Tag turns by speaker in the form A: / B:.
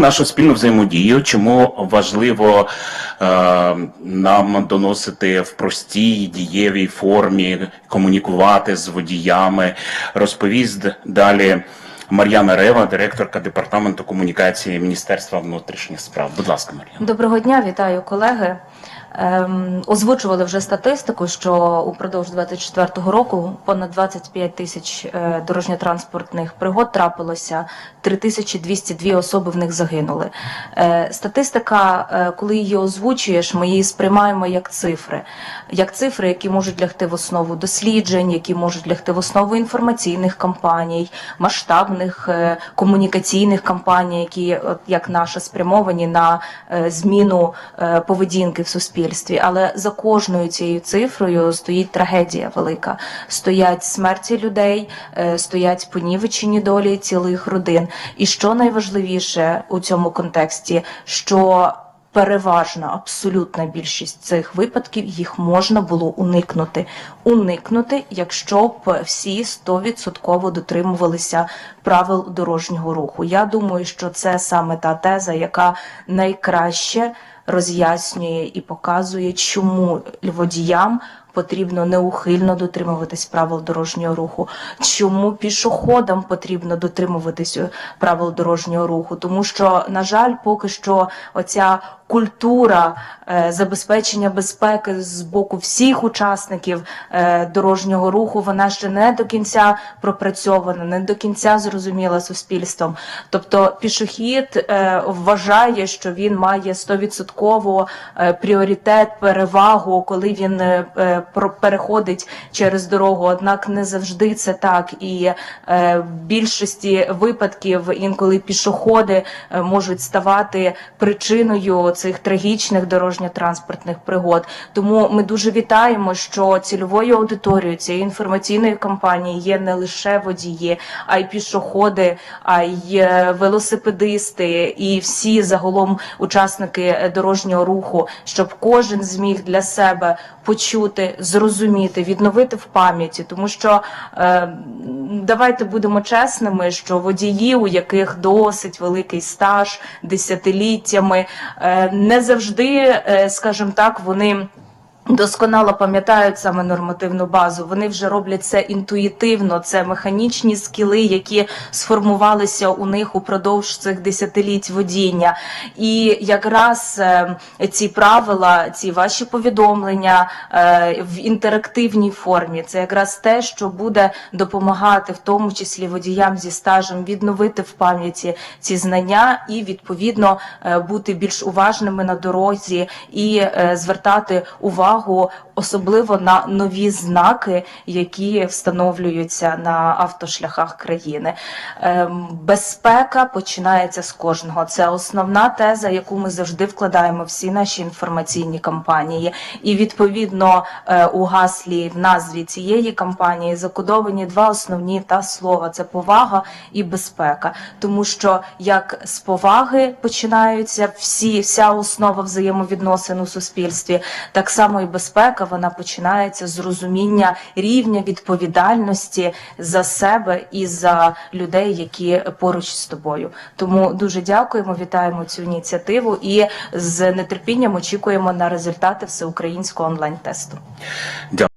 A: нашу спільну взаємодію, чому важливо е, нам доносити в простій дієвій формі, комунікувати з водіями, розповість далі Мар'яна Рева, директорка департаменту комунікації Міністерства внутрішніх справ. Будь ласка, Мар'яна.
B: Доброго дня, вітаю колеги. Ем, озвучували вже статистику, що упродовж 24-го року понад 25 тисяч е, дорожньо-транспортних пригод трапилося, 3202 особи в них загинули. Е, статистика, е, коли її озвучуєш, ми її сприймаємо як цифри, як цифри, які можуть лягти в основу досліджень, які можуть лягти в основу інформаційних кампаній, масштабних е, комунікаційних кампаній, які, от як наша, спрямовані на е, зміну е, поведінки в суспільстві. Але за кожною цією цифрою стоїть трагедія велика. Стоять смерті людей, е, стоять понівечені долі цілих родин. І що найважливіше у цьому контексті, що Переважна абсолютна більшість цих випадків їх можна було уникнути. Уникнути, якщо б всі 100% дотримувалися правил дорожнього руху. Я думаю, що це саме та теза, яка найкраще роз'яснює і показує, чому водіям потрібно неухильно дотримуватись правил дорожнього руху, чому пішоходам потрібно дотримуватись правил дорожнього руху, тому що, на жаль, поки що оця культура е, забезпечення безпеки з боку всіх учасників е, дорожнього руху, вона ще не до кінця пропрацьована, не до кінця зрозуміла суспільством. Тобто пішохід е, вважає, що він має 100% е, пріоритет, перевагу, коли він е, е, переходить через дорогу. Однак не завжди це так. І е, в більшості випадків інколи пішоходи е, можуть ставати причиною цих трагічних дорожньо-транспортних пригод. Тому ми дуже вітаємо, що цільовою аудиторією цієї інформаційної кампанії є не лише водії, а й пішоходи, а й е, велосипедисти і всі загалом учасники дорожнього руху, щоб кожен зміг для себе почути, зрозуміти, відновити в пам'яті, тому що е, давайте будемо чесними, що водії, у яких досить великий стаж десятиліттями, е, не завжди, е, скажімо так, вони. Досконало пам'ятають саме нормативну базу. Вони вже роблять це інтуїтивно. Це механічні скіли, які сформувалися у них упродовж цих десятиліть водіння. І якраз е, ці правила, ці ваші повідомлення е, в інтерактивній формі, це якраз те, що буде допомагати, в тому числі водіям зі стажем, відновити в пам'яті ці знання і відповідно е, бути більш уважними на дорозі і звертати увагу особливо на нові знаки, які встановлюються на автошляхах країни. Ем, Безпека починається з кожного. Це основна теза, яку ми завжди вкладаємо всі наші інформаційні кампанії. І відповідно е, у гаслі в назві цієї кампанії закодовані два основні та слова: це повага і безпека. Тому що як з поваги починаються всі вся основа взаємовідносин у суспільстві, так само і безпека вона починається з розуміння рівня відповідальності за себе і за людей, які поруч з тобою. Тому дуже дякуємо, вітаємо цю ініціативу і з нетерпінням очікуємо на результати всеукраїнського онлайн тесту.
A: Дякую.